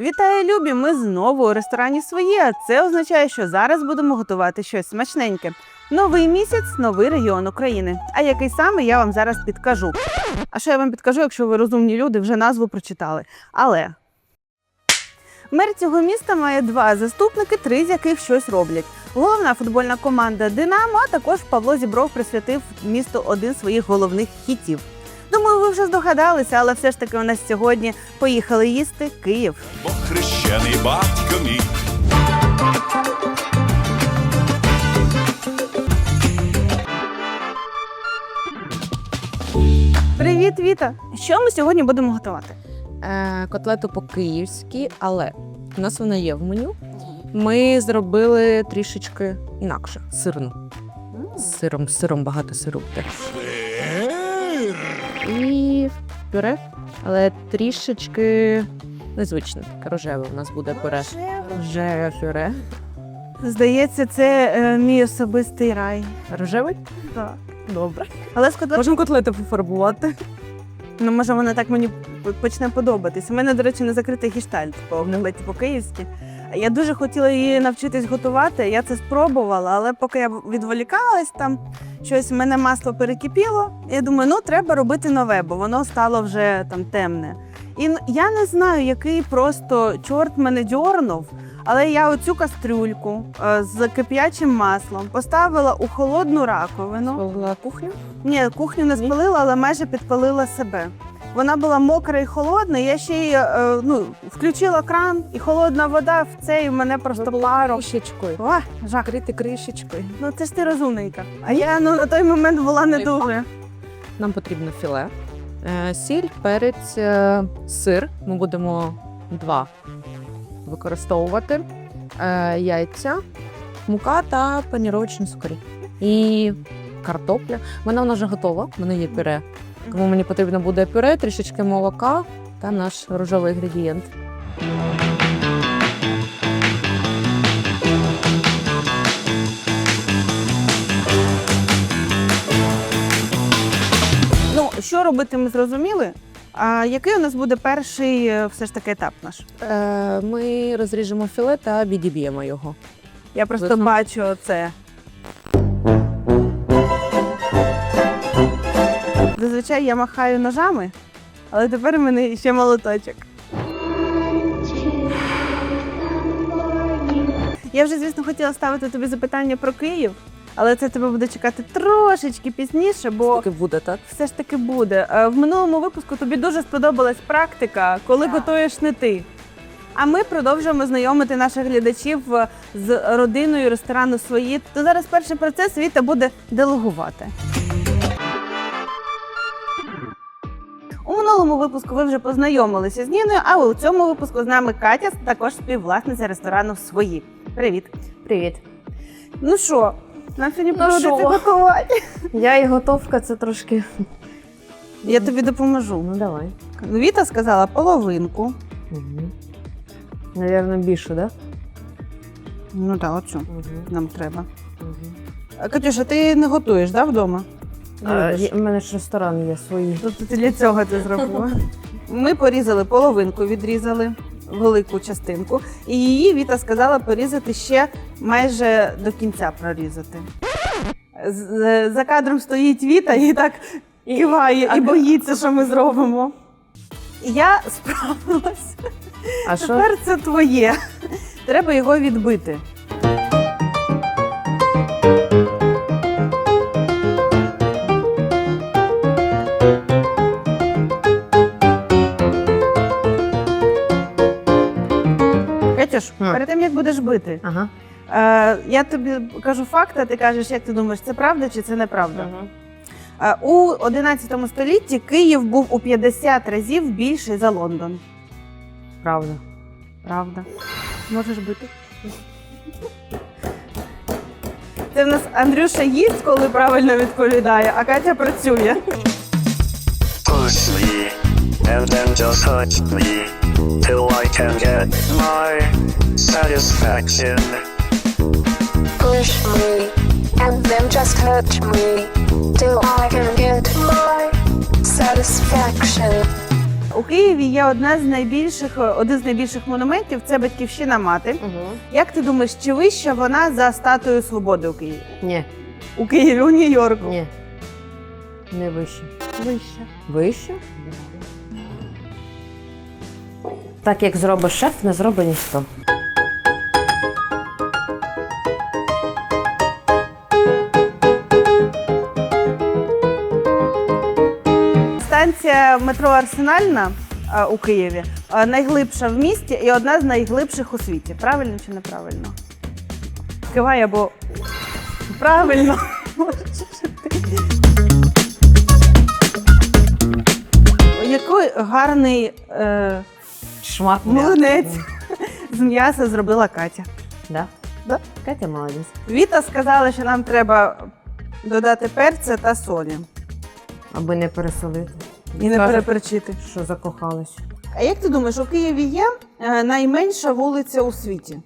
Вітаю, любі! Ми знову у ресторані своє. А це означає, що зараз будемо готувати щось смачненьке. Новий місяць, новий регіон України. А який саме я вам зараз підкажу. А що я вам підкажу, якщо ви розумні люди вже назву прочитали. Але мер цього міста має два заступники, три з яких щось роблять. Головна футбольна команда Динамо, а також Павло Зібров присвятив місту один з своїх головних хітів. Думаю, ви вже здогадалися, але все ж таки у нас сьогодні поїхали їсти Київ. бо хрещений батько мій. Привіт, Віта! Що ми сьогодні будемо готувати? е, котлету по-київськи, але у нас вона є в меню. Ми зробили трішечки інакше сирну. З сиром, з сиром багато сиру буде. І пюре, але трішечки незвичне. Таке рожеве у нас буде пюре. Рожеве пюре. Здається, це е, мій особистий рай. Рожевий? Так. Добре. Але з котлет... Можемо котлету пофарбувати. ну, може, вона так мені почне подобатись. У мене, до речі, не закритий гіштальт по омлеті по-київськи. Я дуже хотіла її навчитись готувати. Я це спробувала, але поки я відволікалась там, щось в мене масло перекипіло. Я думаю, ну треба робити нове, бо воно стало вже там темне. І я не знаю, який просто чорт мене дьорнув. Але я оцю кастрюльку е, з кип'ячим маслом поставила у холодну раковину. Спалила кухню. Ні, кухню не спалила, але майже підпалила себе. Вона була мокра і холодна. Я ще й е, ну, включила кран, і холодна вода в це, і мене просто пару. Кришечкою. О, жах. Крити кришечкою. Ну це ж ти розумненька. А я ну, на той момент була не дуже. Нам потрібно філе, е, сіль, перець, е, сир. Ми будемо два використовувати, е, яйця, мука та паніровочні цукри. І картопля. Мене вона вже готова, в мене є пюре. Тому мені потрібно буде пюре, трішечки молока та наш рожевий інгредієнт. Ну, що робити, ми зрозуміли. А який у нас буде перший е, все ж таки етап наш? Е, Ми розріжемо філе та відіб'ємо його. Я просто Видно. бачу це. Зазвичай я махаю ножами, але тепер у мене ще молоточок. Я вже, звісно, хотіла ставити тобі запитання про Київ, але це тебе буде чекати трошечки пізніше, бо Таки буде, так? все ж таки буде. Е, В минулому випуску тобі дуже сподобалась практика, коли готуєш не ти. А ми продовжуємо знайомити наших глядачів е, з родиною ресторану свої. То зараз перший процес Віта буде делегувати. Минулому випуску ви вже познайомилися з Ніною, а у цьому випуску з нами Катя, також співвласниця ресторану свої. Привіт. Привіт. Ну що, нам сьогодні Ну що? готувати. Я і готовка це трошки. Я тобі допоможу. Ну давай. Віта сказала половинку. Угу. Навірно, більше, да? Ну так, оцю Угу. нам треба. Угу. Катюша, ти не готуєш, да, вдома? У мене ж ресторан є свої. Тобто ти для цього це зробила. Ми порізали половинку, відрізали велику частинку, і її Віта сказала порізати ще майже до кінця прорізати. З- За кадром стоїть Віта і так киває і боїться, що ми зробимо. Я справилась. А що? Тепер це твоє. Треба його відбити. Перед тим як будеш бити, Ага. е, я тобі кажу факт, а ти кажеш, як ти думаєш, це правда чи це неправда? Е, У 11 столітті Київ був у 50 разів більший за Лондон. Правда. Правда. Можеш бити. Це в нас Андрюша їсть, коли правильно відповідає, а Катя працює. push me, and then just hurt me, till I can get my satisfaction. push me, and then just hurt me till I can get my satisfaction. У Києві є одна з найбільших, один з найбільших монументів це батьківщина мати. Угу. Як ти думаєш, чи вища вона за статую свободи у Києві? Ні, У Києві, у Нью-Йорку. ні. Не вище. Вища. Вище? Так як зробить шеф, не зробить ніхто. Станція метро Арсенальна а, у Києві а, найглибша в місті і одна з найглибших у світі. Правильно чи неправильно? Кивай або правильно. Який гарний е, Шмат млинець з м'яса зробила Катя. Да? Да. Катя молодець. Віта сказала, що нам треба додати перця та солі Аби не пересолити. і не Каже, переперчити. Що закохалась. А як ти думаєш, у Києві є е, найменша вулиця у світі?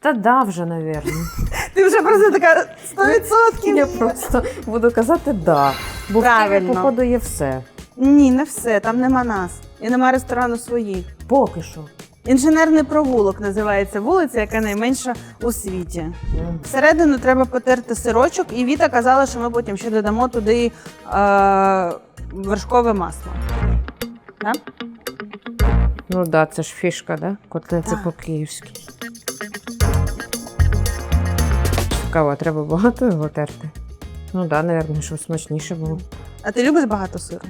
Та да, вже, навірно. Ти вже просто така 100%. Я просто буду казати да. Бо в Правильно. Києві, походу, є все. Ні, не все, там нема нас. І нема ресторану свої. Поки що. Інженерний провулок називається вулиця, яка найменша у світі. Всередину треба потерти сирочок, і Віта казала, що ми потім ще додамо туди е, вершкове масло. Да? Ну да, це ж фішка, да? Котлети Так. по-київськи. Цікаво, а треба багато його терти. Ну да, напевно, щоб смачніше було. А ти любиш багато сиру?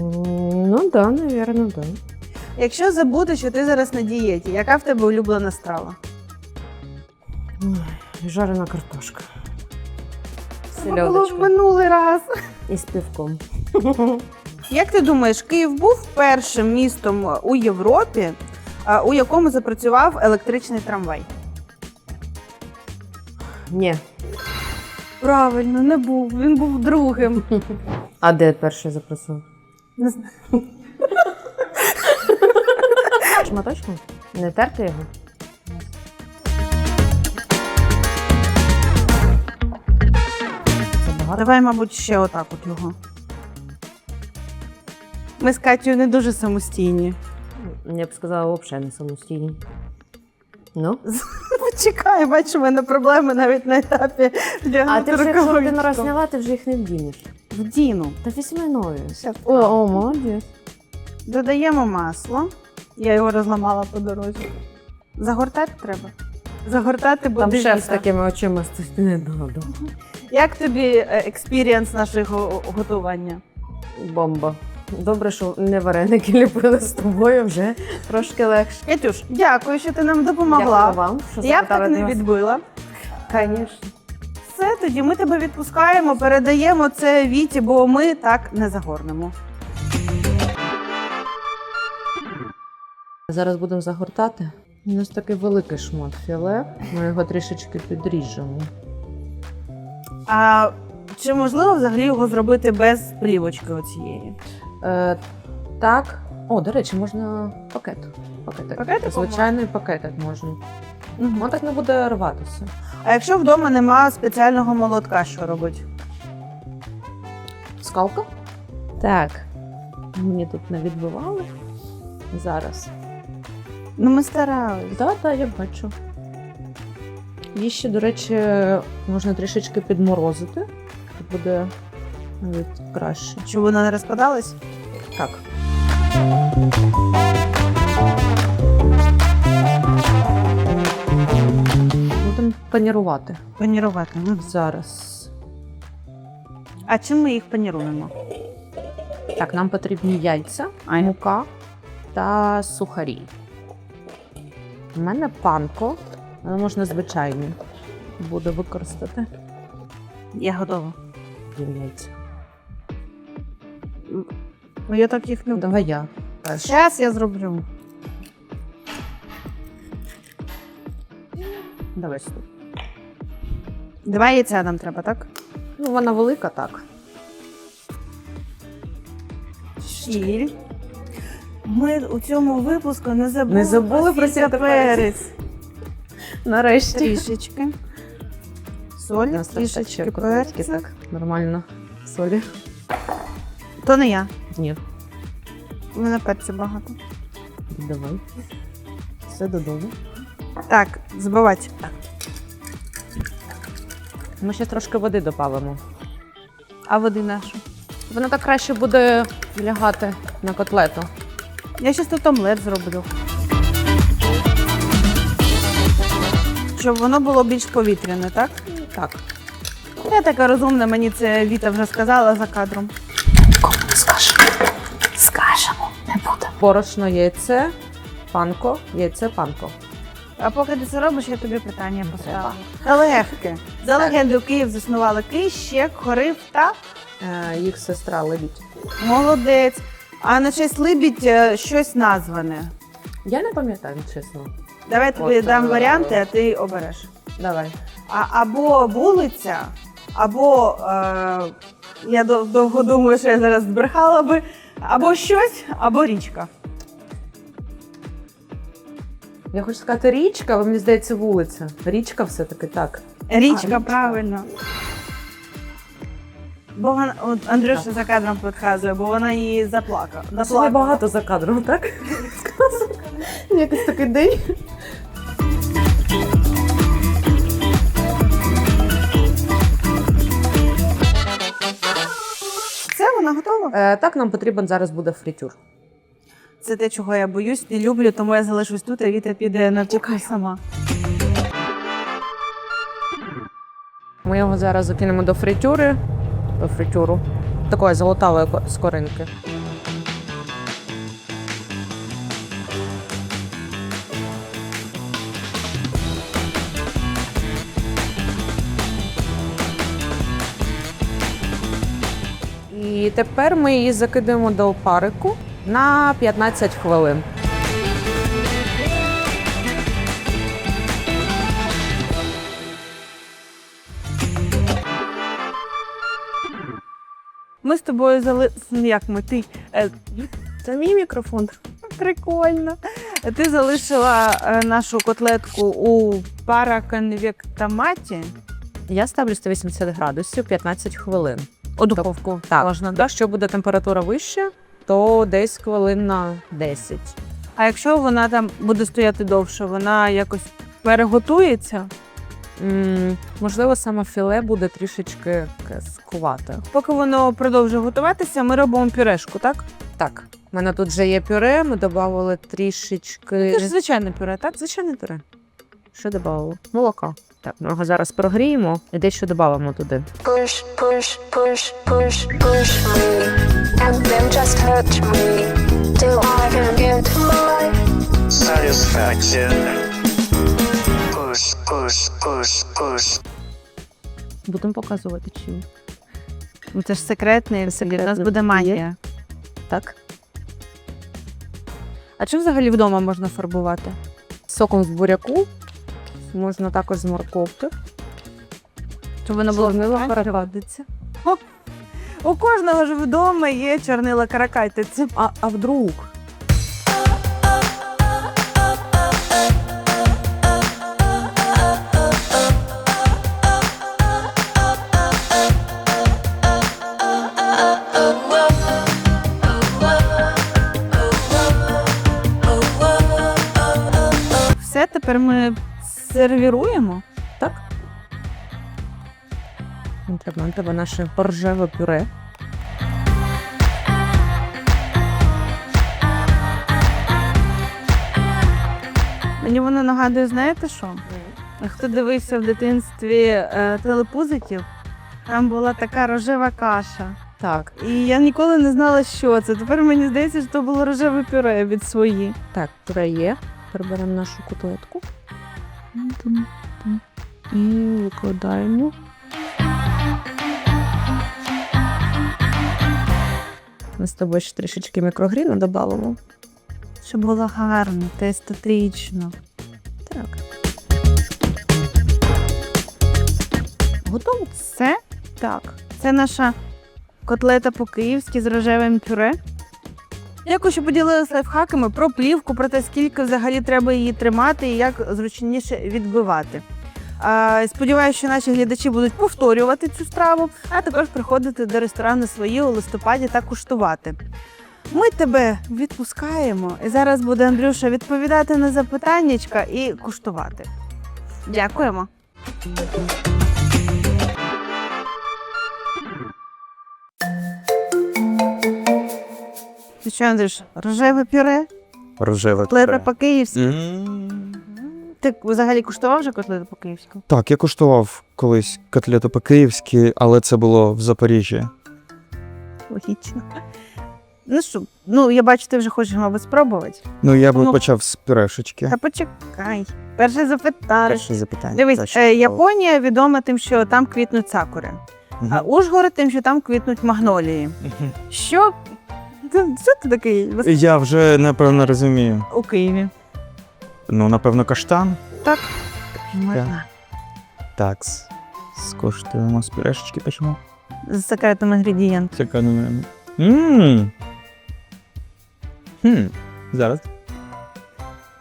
Ну да, напевно, да. Якщо забути, що ти зараз на дієті, яка в тебе улюблена страва? Ой, Жарена картошка. Це було в Сельодочка. минулий раз. І з півком. Як ти думаєш, Київ був першим містом у Європі, а, у якому запрацював електричний трамвай? Ні. Правильно, не був. Він був другим. А де перший запрацював? Не знаю. Шматочком? Не терти його? Давай, мабуть, ще отак от його. Ми з Катєю не дуже самостійні. Я б сказала, взагалі не самостійні. Ну? Почекай, бачу, у мене проблеми навіть на етапі А ти вже якщо один раз зняла, ти вже їх не вдінеш. Вдіну. Та візьми нові. О, о, молодець. Додаємо масло. Я його розламала по дорозі. Загортати треба. Загортати буде. Там шеф з такими очима стоїть не надо. Як тобі е, експірієнс нашого готування? Бомба. Добре, що не вареники ліпили з тобою вже трошки легше. Катюш, дякую, що ти нам допомогла. Дякую вам, що Я б так не відбила. Звісно. Все, тоді ми тебе відпускаємо, передаємо це Віті, бо ми так не загорнемо. Зараз будемо загортати. У нас такий великий шмат філе. Ми його трішечки підріжемо. А чи можливо взагалі його зробити без плівочки оцієї? Е, так. О, до речі, можна пакет. Пакетик. Пакетик Звичайний пакетик можна. Воно так не буде рватися. А якщо вдома нема спеціального молотка, що робить? Скалка? Так. Мені тут не відбивали. Зараз. Ну ми старались. Так, так, я бачу. Її ще, до речі, можна трішечки підморозити. Буде навіть краще. Щоб вона не розпадалась? Так. Панірувати Панірувати. ну. зараз. А чим ми їх паніруємо? Так, нам потрібні яйця, Ай. мука та сухарі. У мене панко, але можна звичайні буде використати. Я готова. Їм яйця. Ну я так їх не Ну, давай я. Зараз я зроблю. Давай сюди. Два яйця нам треба, так? Ну, вона велика, так. Сіль. Ми у цьому випуску не забули, Не забули про сіль та перець. Нарешті. Трішечки. Соль, нас трішечки ще так. Нормально. Солі. То не я. Ні. У мене перцю багато. Давай. Все додому. Так, збивати. Ми ще трошки води додамо. А води нашу. Воно так краще буде лягати на котлету. Я щас тут омлет зроблю. Щоб воно було більш повітряне, так? Так. Я така розумна, мені це Віта вже сказала за кадром. Скажемо, скажемо, не буде. Борошно, яйце, панко, яйце, панко. А поки ти це робиш, я тобі питання поставлю. Легке. За легендою Київ заснували Кищек, Хорив та Е, їх сестра лебідь. Молодець. А на честь Либідь е, щось назване. Я не пам'ятаю, чесно. Давай я тобі От, дам е, варіанти, а ти обереш. Давай. А, або вулиця, або е, я дов- довго думаю, що я зараз збрехала би, або щось, або річка. Я хочу сказати річка, але мені здається вулиця. Річка все-таки так. Річка, правильно. Бо вона, от Андрюша за кадром підказує, бо вона її заплакала. Заплакала. багато за кадром, так? Якийсь такий день. Все, вона готова. Е, так, нам потрібен зараз буде фритюр. Це те, чого я боюсь, не люблю, тому я залишусь тут, а Віта піде на кухню сама. Ми його зараз закинемо до фритюри. До фритюру. Такої золотавої ко- скоринки. І тепер ми її закидаємо до парику на 15 хвилин. Ми з тобою зали... Як ми? Ти... Е, Це мій мікрофон. Прикольно. Ти залишила е, нашу котлетку у параконвектоматі. Я ставлю 180 градусів 15 хвилин. У духовку. Так, Можна. Якщо буде температура вища, то десь хвилин на 10. А якщо вона там буде стояти довше, вона якось переготується. м можливо, саме філе буде трішечки таке скувате. Поки воно продовжує готуватися, ми робимо пюрешку, так? Так, в мене тут вже є пюре, ми додали трішечки. Це ж звичайне пюре, так? Звичайне пюре. Що додали? Молоко. Так, ми його зараз прогріємо і дещо додамо туди. Push, push, push, push, push me. And then just touch me. Till I can get my Satisfaction. Push, push, push, push. Будемо показувати чим. Ну, Це ж секретний, секретний у нас буде магія. Так. А чим взагалі вдома можна фарбувати? Соком з буряку. Можна також з морковки. Щоб воно було менше. О, у кожного ж вдома є чорнила каракайте. Це А, а вдруг? все тепер ми сервіруємо. Так. Нам треба, нам треба наше ржеве пюре. Мені воно нагадує, знаєте що? Хто дивився в дитинстві е, телепузиків, там була така рожева каша. Так. І я ніколи не знала, що це. Тепер мені здається, що це було рожеве пюре від свої. Так, пюре є. Тепер беремо нашу котлетку і викладаємо. Ми з тобою ще трішечки мікрогріну додамо. Щоб було гарно, та естетично. Так. Готово? Все так. Це наша котлета по-київськи з рожевим пюре. Дякую, що поділилися лайфхаками про плівку, про те, скільки взагалі треба її тримати і як зручніше відбивати. Сподіваюся, що наші глядачі будуть повторювати цю страву, а також приходити до ресторану свої у листопаді та куштувати. Ми тебе відпускаємо, і зараз буде Андрюша відповідати на запитаннячка і куштувати. Дякуємо. Ти що, Андрюш, рожеве пюре? Рожеве. Котлета по-київськи. М. Ти взагалі куштував вже котлету по-київську? Так, я куштував колись котлету по-київськи, але це було в Запоріжжі. Логічно. Ну що, ну я бачу, ти вже хочеш, мабуть, спробувати. Ну, я би Ну. почав з пюрешечки. Та почекай. Перше запитання. Перше запитання. Дивись, е, Японія відома тим, що там квітнуть сакури, Мгм. а Ужгород тим, що там квітнуть магнолії. Мгм. Що? Ти- Що ти такий Я вже напевно розумію. у Києві? Ну, напевно, каштан. Так. Можна. Так, скоштуємо з пюрешечки почнемо. З секретом інгредієнт. Чекай на мене. Мм. Хм. Зараз.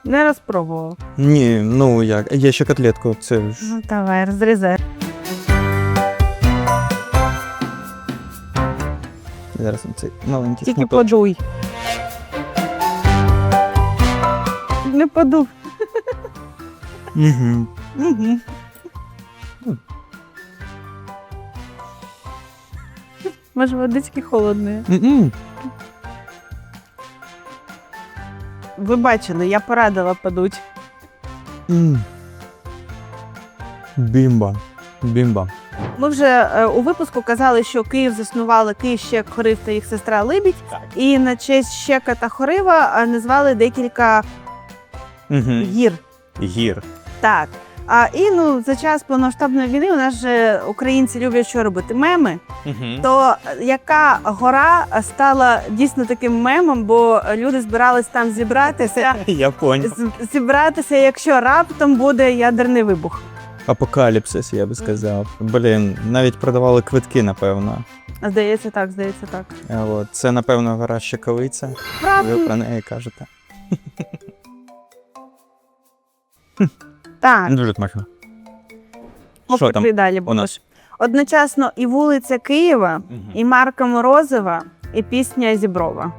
Не розпробував. Ні, ну як. Є ще котлетку. Це ж. Ну давай, розрізай. Зараз цей маленький Тільки подуй. Не подув. Угу. Угу. Може, водички холодної. М-м. Ви бачили, я порадила подуть. М. Бімба. Бімба. Ми вже е, у випуску казали, що Київ заснували Київ Щек, Хорив та їх сестра Либідь. І на честь Щека та Хорива е, назвали декілька Угу. гір. Гір. Так. А і ну за час повномасштабної війни у нас же українці люблять що робити меми. Угу. То е, яка гора стала дійсно таким мемом, бо люди збирались там зібратися, Я понял. з- зібратися, якщо раптом буде ядерний вибух. Апокаліпсис, я би сказав. Блін, навіть продавали квитки, напевно. Здається, так, здається, так. Е, От. Це, напевно, гора Щекавиця. Ви про неї кажете. так. Дуже смачно. Що там? далі у будеш. нас? Одночасно і вулиця Києва, Мгм. і Марка Морозова, і пісня Зіброва.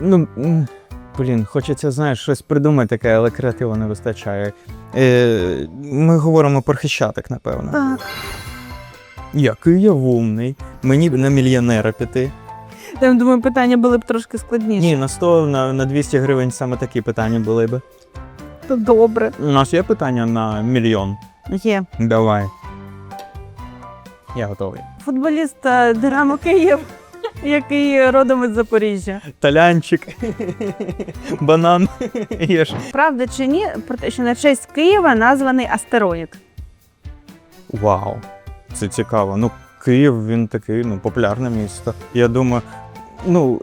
Ну, м, блін, хочеться, знаєш, щось придумати таке, але креативу не вистачає. Е, ми говоримо про хрещатик, напевно. Так. Який я умний. Мені б на мільйонера піти. Я думаю, питання були б трошки складніші. Ні, на 100, на, на 200 гривень саме такі питання були б. То добре. У нас є питання на мільйон. Є. Давай. Я готовий. Футболіст е, Динамо Київ, який родом із Запоріжжя. Талянчик. Банан. Єш. Правда чи ні, про те, що на честь Києва названий астероїд. Вау. Це цікаво. Ну, Київ, він такий, ну, популярне місто. Я думаю, ну.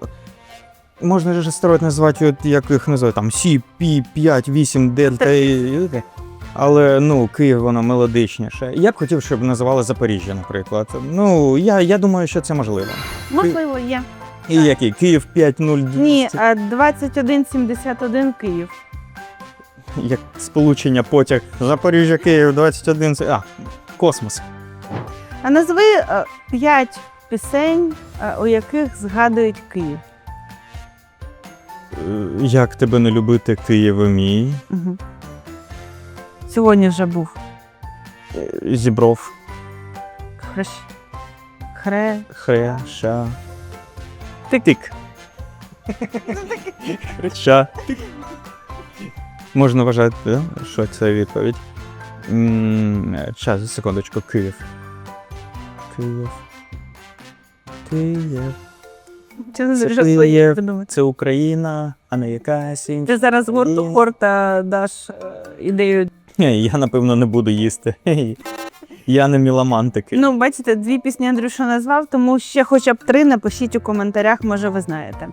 Можна ж астероїд назвати, от як їх називають, там Сі, Пі, 5, 8, Дельта і. і таке. Але ну, Київ воно мелодичніше. Я б хотів, щоб називали Запоріжжя, наприклад. Ну, я, я думаю, що це можливо. Можливо, є. І який? Київ 50200. Ні, е, 2171 Київ. Як сполучення потяг Запоріжжя, Київ 21. це- А, космос. А назви е, п'ять пісень, е, у яких згадують Київ. Е, Як тебе не любити, Києве мій? Угу. Сьогодні вже був. Е, Зібров. Хрещ. Хре. Хре, ша. Тик. Тик. Ша. Тик. Можна вважати, да, що це відповідь. Час, секундочку, Київ. Київ. Київ. Це Київ. Це Україна, а не якась інша. Ти зараз гурту Ні. даш е, ідею. Я напевно не буду їсти. Я не міломан такий. Ну, бачите, дві пісні Андрюша назвав, тому ще хоча б три напишіть у коментарях, може ви знаєте.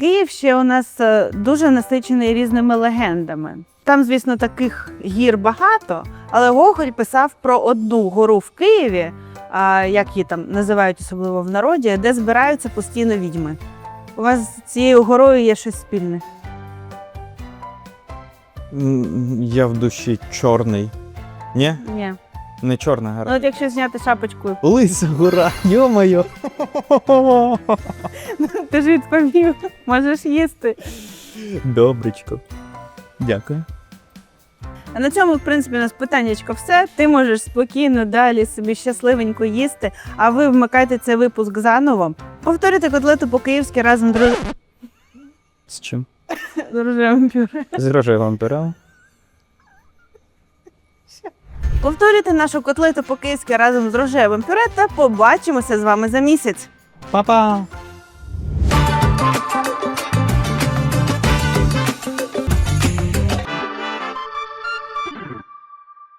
Київ ще у нас е, дуже насичений різними легендами. Там, звісно, таких гір багато, але Гоголь писав про одну гору в Києві, як її там називають особливо в народі, де збираються постійно відьми. У вас з цією горою є щось спільне. Я в душі чорний. Ні? Ні. Не чорна Ну, от якщо зняти шапочку, Лиса гора, йо-моє. ти ж відповів, можеш їсти. Добречко. Дякую. А на цьому, в принципі, у нас питаннячко все. Ти можеш спокійно далі собі щасливенько їсти, а ви вмикайте цей випуск заново. Повторюйте котлету по-київськи разом роз- З чим? З рожевим пюре. З рожевим пюре. Повторюйте нашу котлету по-київськи разом з рожевим пюре та побачимося з вами за місяць. Па-па!